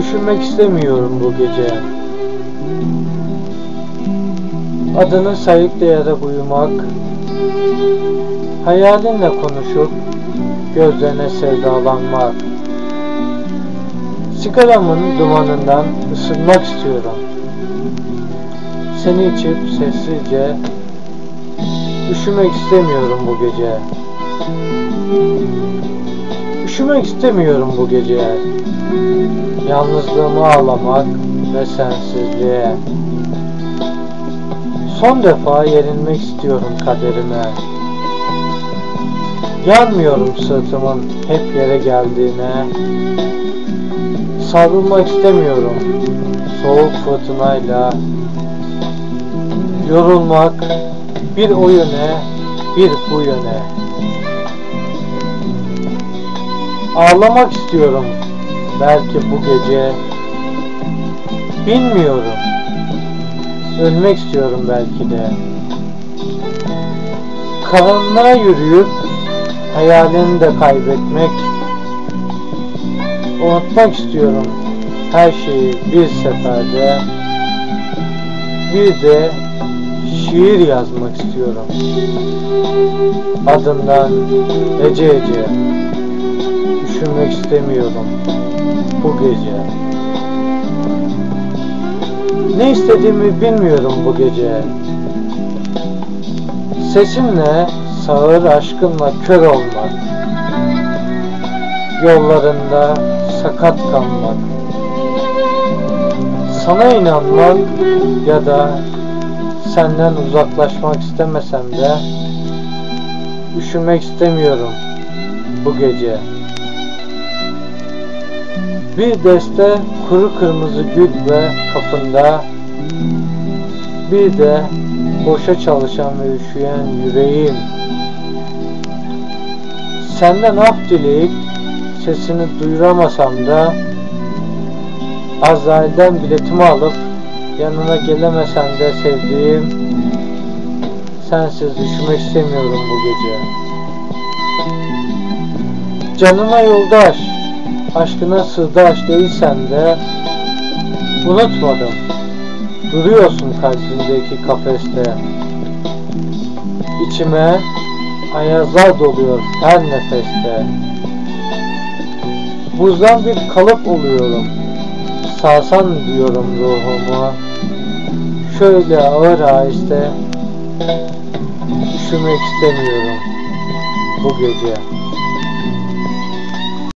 Üşümek istemiyorum bu gece. Adını sayıklayarak uyumak, hayalinle konuşup gözlerine sevdalanmak. Sigaramın dumanından ısınmak istiyorum. Seni içip sessizce üşümek istemiyorum bu gece. Üşümek istemiyorum bu gece. Yalnızlığımı ağlamak ve sensizliğe. Son defa yenilmek istiyorum kaderime. Yanmıyorum sırtımın hep yere geldiğine. Savrulmak istemiyorum soğuk fırtınayla. Yorulmak bir o yöne bir bu yöne. Ağlamak istiyorum belki bu gece. Bilmiyorum. Ölmek istiyorum belki de. Karanlığa yürüyüp hayalini de kaybetmek. Unutmak istiyorum her şeyi bir seferde. Bir de şiir yazmak istiyorum. Adından Ece Ece. Üşümek istemiyorum bu gece. Ne istediğimi bilmiyorum bu gece. Sesimle sağır aşkınla kör olmak. Yollarında sakat kalmak. Sana inanmak ya da senden uzaklaşmak istemesem de üşümek istemiyorum bu gece. Bir deste kuru kırmızı gül ve kapında bir de boşa çalışan ve üşüyen yüreğim. Senden af dileyip sesini duyuramasam da Azrail'den biletimi alıp yanına gelemesem de sevdiğim sensiz düşmek istemiyorum bu gece. Canıma yoldaş, aşkına sırdaş değilsen de unutmadım. Duruyorsun kalbimdeki kafeste. İçime ayazlar doluyor her nefeste. Buzdan bir kalıp oluyorum. Sarsan diyorum ruhumu. Şöyle ağır aheste üşümek istemiyorum bu gece.